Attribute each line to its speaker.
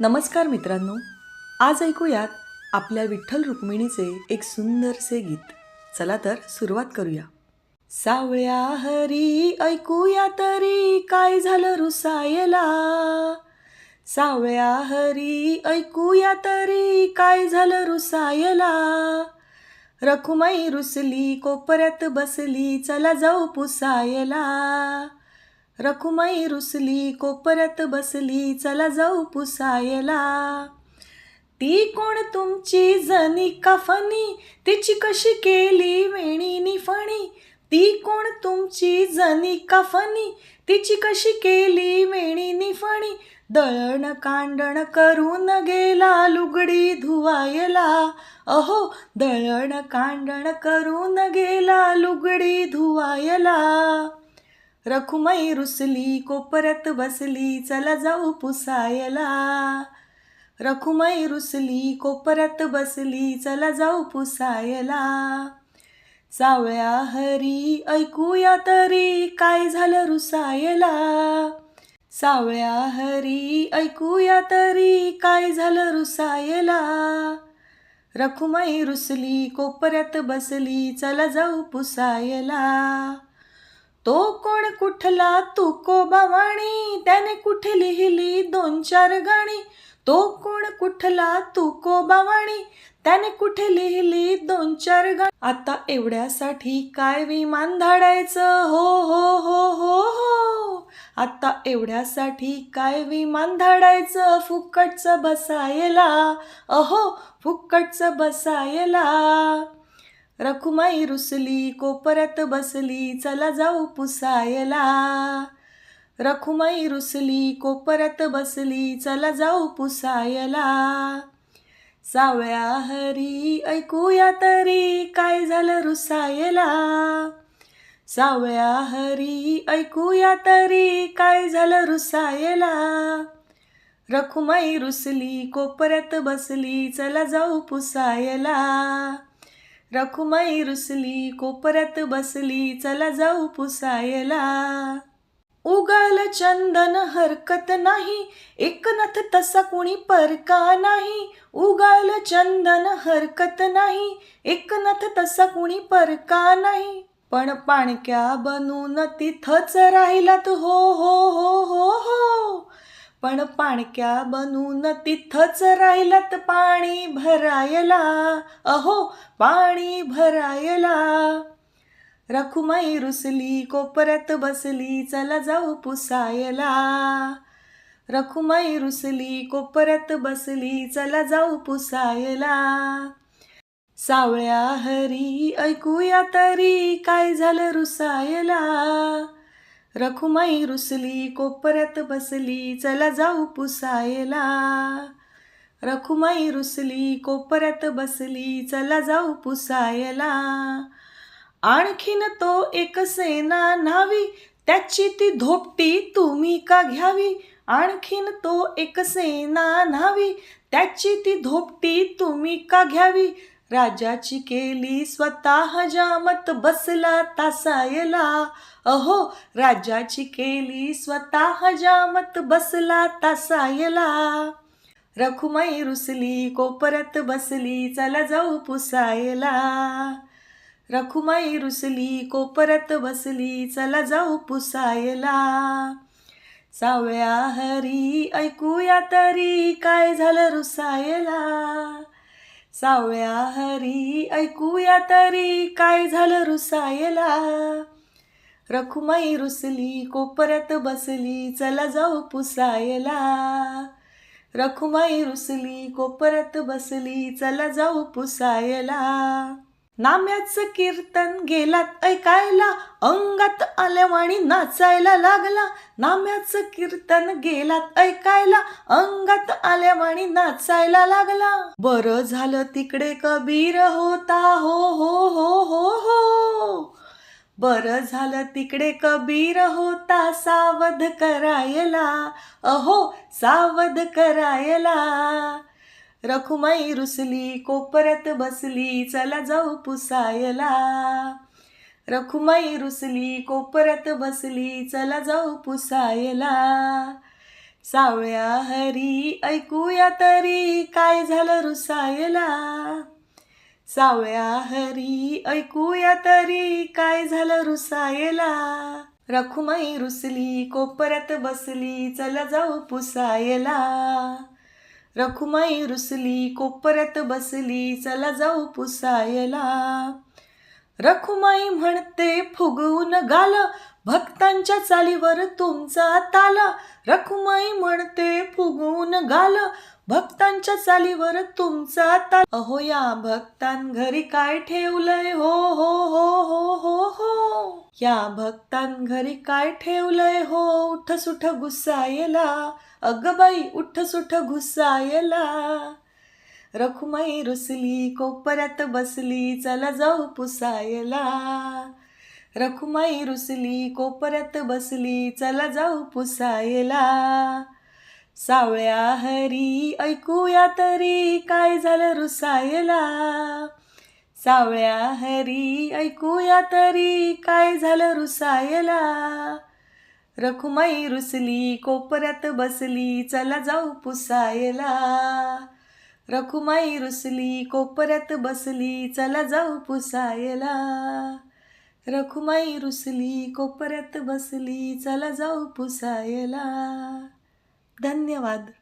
Speaker 1: नमस्कार मित्रांनो आज ऐकूयात आपल्या विठ्ठल रुक्मिणीचे एक सुंदरसे गीत. चला तर सुरुवात करूया. सावळ्या हरी ऐकूया तरी काय झालं रुसायला? सावळ्या हरी ऐकूया तरी काय झालं रुसायला? रखुमाई रुसली कोपऱ्यात बसली चला जाऊ पुसायला. रखुमाई रुसली कोपऱ्यात बसली चला जाऊ पुसायला. ती कोण तुमची जनी काफनी? तिची कशी केली वेणी निफणी? ती कोण तुमची जनी काफनी? तिची कशी केली वेणी निफणी? दळण कांडण करून गेला लुगडी धुवायला. अहो दळण कांडण करून गेला लुगडी धुवायला. रखुमाई रुसली कोपऱ्यात बसली चला जाऊ पुसायला. रखुमाई रुसली कोपऱ्यात बसली चला जाऊ पुसायला. सावळ्या हरी ऐकूया तरी काय झालं रुसायला. सावळ्या हरी ऐकूया तरी काय झालं रुसायला. रखुमाई रुसली कोपऱ्यात बसली चला जाऊ पुसायला. तो कोण कुठला तू को त्याने कुठे लिहिली दोन चार गाणी? तो कोण कुठला तू को त्याने कुठे लिहिली दोन चार गाणी? आता एवढ्यासाठी काय विमान धाडायचं? हो हो हो हो हो. आता एवढ्यासाठी काय विमान धाडायचं? फुकटचं बसायला. अहो फुकटचं बसायला. रखुमाई रुसली कोपऱ्यात बसली चला जाऊ पुसायला. रखुमाई रुसली कोपऱ्यात बसली चला जाऊ पुसायला. सावळ्या हरी ऐकूया तरी काय झालं रुसायला. सावळ्या हरी ऐकूया तरी काय झालं रुसायला. रखुमाई रुसली कोपऱ्यात बसली चला जाऊ पुसायला. रखुमाई रुसली कोपऱ्यात बसली चला जाऊ पुसायला. उगाल चंदन हरकत नाही एकनाथ तसा कुणी परका नाही. उगाल चंदन हरकत नाही एकनाथ तसा कुणी परका नाही. पण पाणक्या बनून तिथंच राहिलात हो हो हो हो हो. पण पाणक्या बनून तिथंच राहिलात पाणी भरायला. अहो पाणी भरायला. रखुमाई रुसली कोपऱ्यात बसली चला जाऊ पुसायला. रखुमाई रुसली कोपऱ्यात बसली चला जाऊ पुसायला. सावळ्या हरी ऐकूया तरी काय झालं रुसायला? रखुमाई रुसली कोपऱ्यात बसली चला जाऊ पुसायला. रखुमाई रुसली कोपऱ्यात बसली चला जाऊ पुसायला. आणखीन तो एक सेना न्हावी त्याची ती धोपटी तुम्ही का घ्यावी? आणखीन तो एक सेना न्हावी त्याची ती धोपटी तुम्ही का घ्यावी? राजाची केली स्वतः जामत बसला तासायला. अहो राजाची केली स्वतः जामत बसला तासायला. रखुमाई रुसली कोपरत बसली चला जाऊ पुसायला. रखुमाई रुसली कोपरत बसली चला जाऊ पुसायला. सावळ्या हरी ऐकूया तरी काय झालं रुसायला. सावळ्या हरी ऐकूया तरी काय झालं रुसायला? रखुमाई रुसली कोपऱ्यात बसली चला जाऊ पुसायला. रखुमाई रुसली कोपऱ्यात बसली चला जाऊ पुसायला. नाम्याचं कीर्तन गेलात ऐकायला अंगात आल्यावाणी नाचायला लागला. नाम्याचं कीर्तन गेलात ऐकायला अंगात आल्यावाणी नाचायला लागला. बरं झालं तिकडे कबीर होता हो हो हो हो हो. बरं झालं तिकडे कबीर होता सावध करायला. अहो सावध करायला. रखुमाई रुसली कोपऱ्यात बसली चला जाऊ पुसायला. रखुमाई रुसली कोपऱ्यात बसली चला जाऊ पुसायला. सावळ्या हरी ऐकूया तरी काय झालं रुसायला. सावळ्या हरी ऐकूया तरी काय झालं रुसायला. रखुमाई रुसली कोपऱ्यात बसली चला जाऊ पुसायला. रखुमाई रुसली कोपऱ्यात बसली चला जाऊ पुसायला. रखुमाई म्हणते फुगवून गाल भक्तांच्या चालीवर तुमचा ताल. रखुमाई म्हणते फुगवून गाल भक्तांच्या चालीवर तुमचा ताल अहो या भक्तां घरी काय ठेवलंय? हो हो हो हो हो हो. या भक्तां घरी काय ठेवलंय? हो उठ सुठ घुसायला अग बाई उठ सुठ घुसायला रखुमाई रुसली कोपऱ्यात बसली चला जाऊ पुसायला. रखुमाई रुसली कोपऱ्यात बसली चला जाऊ पुसायला. सावळ्या हरी ऐकूया तरी काय झालं रुसायला? सावळ्या हरी ऐकूया तरी काय झालं रुसायला? रखुमाई रुसली कोपऱ्यात बसली चला जाऊ पुसायला. रखुमाई रुसली कोपऱ्यात बसली चला जाऊ पुसायला. रखुमाई रुसली कोपऱ्यात बसली चला जाऊ पुसायला. धन्यवाद.